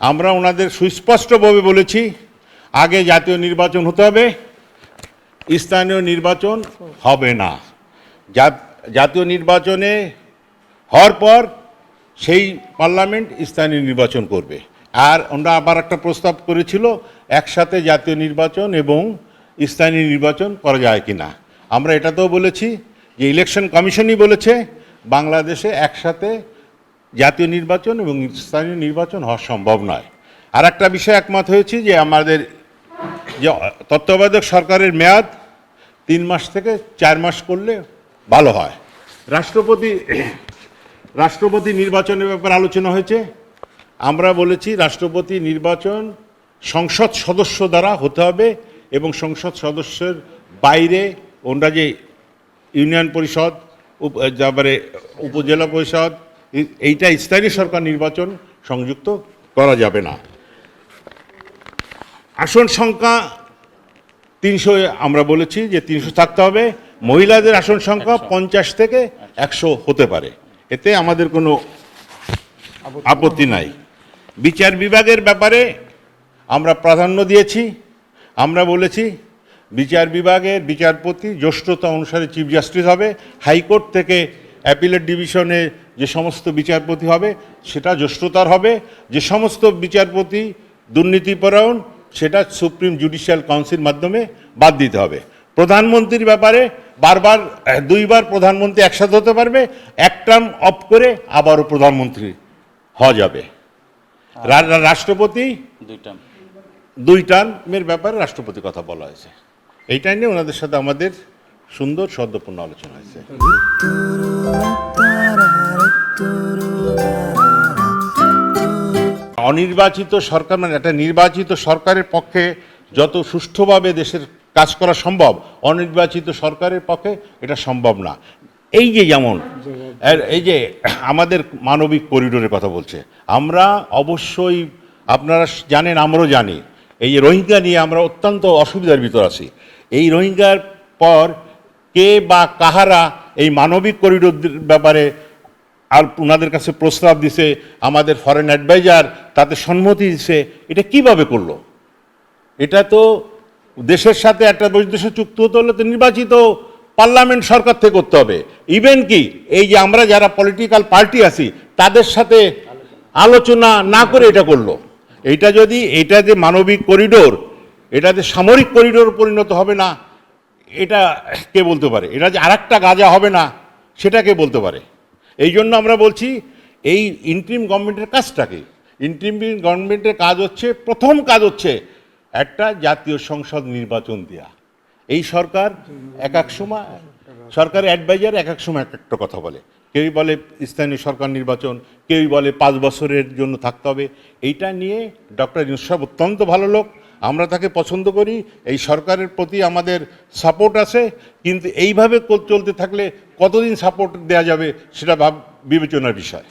আমরা ওনাদের সুস্পষ্টভাবে বলেছি, আগে জাতীয় নির্বাচন হতে হবে, স্থানীয় নির্বাচন হবে না। জাতীয় নির্বাচনে হওয়ার পর সেই পার্লামেন্ট স্থানীয় নির্বাচন করবে। আর আমরা আবার একটা প্রস্তাব করেছিল, একসাথে জাতীয় নির্বাচন এবং স্থানীয় নির্বাচন করা যায় কি না আমরা এটাতেও বলেছি যে ইলেকশন কমিশনই বলেছে, বাংলাদেশে একসাথে জাতীয় নির্বাচন এবং স্থানীয় নির্বাচন হওয়া সম্ভব নয়। আর একটা বিষয় একমত হয়েছি যে আমাদের যে তত্ত্বাবধায়ক সরকারের মেয়াদ তিন মাস থেকে চার মাস করলে ভালো হয়। রাষ্ট্রপতি রাষ্ট্রপতি নির্বাচনের ব্যাপারে আলোচনা হয়েছে। আমরা বলেছি রাষ্ট্রপতি নির্বাচন সংসদ সদস্য দ্বারা হতে হবে এবং সংসদ সদস্যের বাইরে ওনারা যে ইউনিয়ন পরিষদ তারপরে উপজেলা পরিষদ এইটা স্থানীয় সরকার নির্বাচন সংযুক্ত করা যাবে না। আসন সংখ্যা তিনশো আমরা বলেছি যে তিনশো থাকতে হবে। মহিলাদের আসন সংখ্যা পঞ্চাশ থেকে একশো হতে পারে। এতে আমাদের কোনো আপত্তি নাই। বিচার বিভাগের ব্যাপারে আমরা প্রাধান্য দিয়েছি। আমরা বলেছি বিচার বিভাগের বিচারপতি জ্যেষ্ঠতা অনুসারে চিফ জাস্টিস হবে। হাইকোর্ট থেকে অ্যাপিলেট ডিভিশনে যে সমস্ত বিচারপতি হবে সেটা জ্যেষ্ঠতার হবে। যে সমস্ত বিচারপতি দুর্নীতিপরায়ণ সেটা সুপ্রিম জুডিশিয়াল কাউন্সিল মাধ্যমে বাদ দিতে হবে। প্রধানমন্ত্রীর ব্যাপারে বারবার দুইবার প্রধানমন্ত্রী একসাথে হতে পারবে এক টার্ম অফ করে আবারও প্রধানমন্ত্রী হওয়া যাবে। রাষ্ট্রপতি দুই টার্মের ব্যাপারে রাষ্ট্রপতি কথা বলা হয়েছে। এইটাই নিয়ে ওনাদের সাথে আমাদের সুন্দর সদ্যপূর্ণ আলোচনা হয়েছে। অনির্বাচিত সরকার মানে একটা নির্বাচিত সরকারের পক্ষে যত সুষ্ঠুভাবে দেশের কাজ করা সম্ভব, অনির্বাচিত সরকারের পক্ষে এটা সম্ভব না। এই যে যেমন এই যে আমাদের মানবিক করিডোরের কথা বলছে, আমরা অবশ্যই, আপনারা জানেন, আমরাও জানি, এই যে রোহিঙ্গা নিয়ে আমরা অত্যন্ত অসুবিধার ভিতর আছি। এই রোহিঙ্গার পর কে বা কাহারা এই মানবিক করিডোর ব্যাপারে আর ওনাদের কাছে প্রস্তাব দিছে, আমাদের ফরেন অ্যাডভাইজার তাতে সম্মতি দিছে, এটা কীভাবে করল? এটা তো দেশের সাথে একটা বৈদেশিক চুক্তি হতে হলে তো নির্বাচিত পার্লামেন্ট সরকার থেকে করতে হবে। ইভেন কি, এই যে আমরা যারা পলিটিক্যাল পার্টি আছি, তাদের সাথে আলোচনা না করে এটা করল। এটা যদি, এটা যে মানবিক করিডোর এটা যে সামরিক করিডোর পরিণত হবে না, এটা কে বলতে পারে? এটা যে আরেকটা গাজা হবে না, সেটা কে বলতে পারে? এই জন্য আমরা বলছি, এই ইন্ট্রিম গভর্নমেন্টের কাজটা কি ইন্ট্রিম গভর্নমেন্টের কাজ হচ্ছে, প্রথম কাজ হচ্ছে একটা জাতীয় সংসদ নির্বাচন দেওয়া এই সরকার এক এক সময়, সরকার অ্যাডভাইজার এক এক সময় এক একটা কথা বলে। কেউই বলে স্থানীয় সরকার নির্বাচন, কেউই বলে পাঁচ বছরের জন্য থাকতে হবে। এইটা নিয়ে ডক্টর ইউসুফ অত্যন্ত ভালো লোক। আমরা তাকে পছন্দ করি, এই সরকারের প্রতি আমাদের সাপোর্ট আছে, কিন্তু এইভাবে চলতে থাকলে কতদিন সাপোর্ট দেওয়া যাবে সেটা ভাব বিবেচনার বিষয়।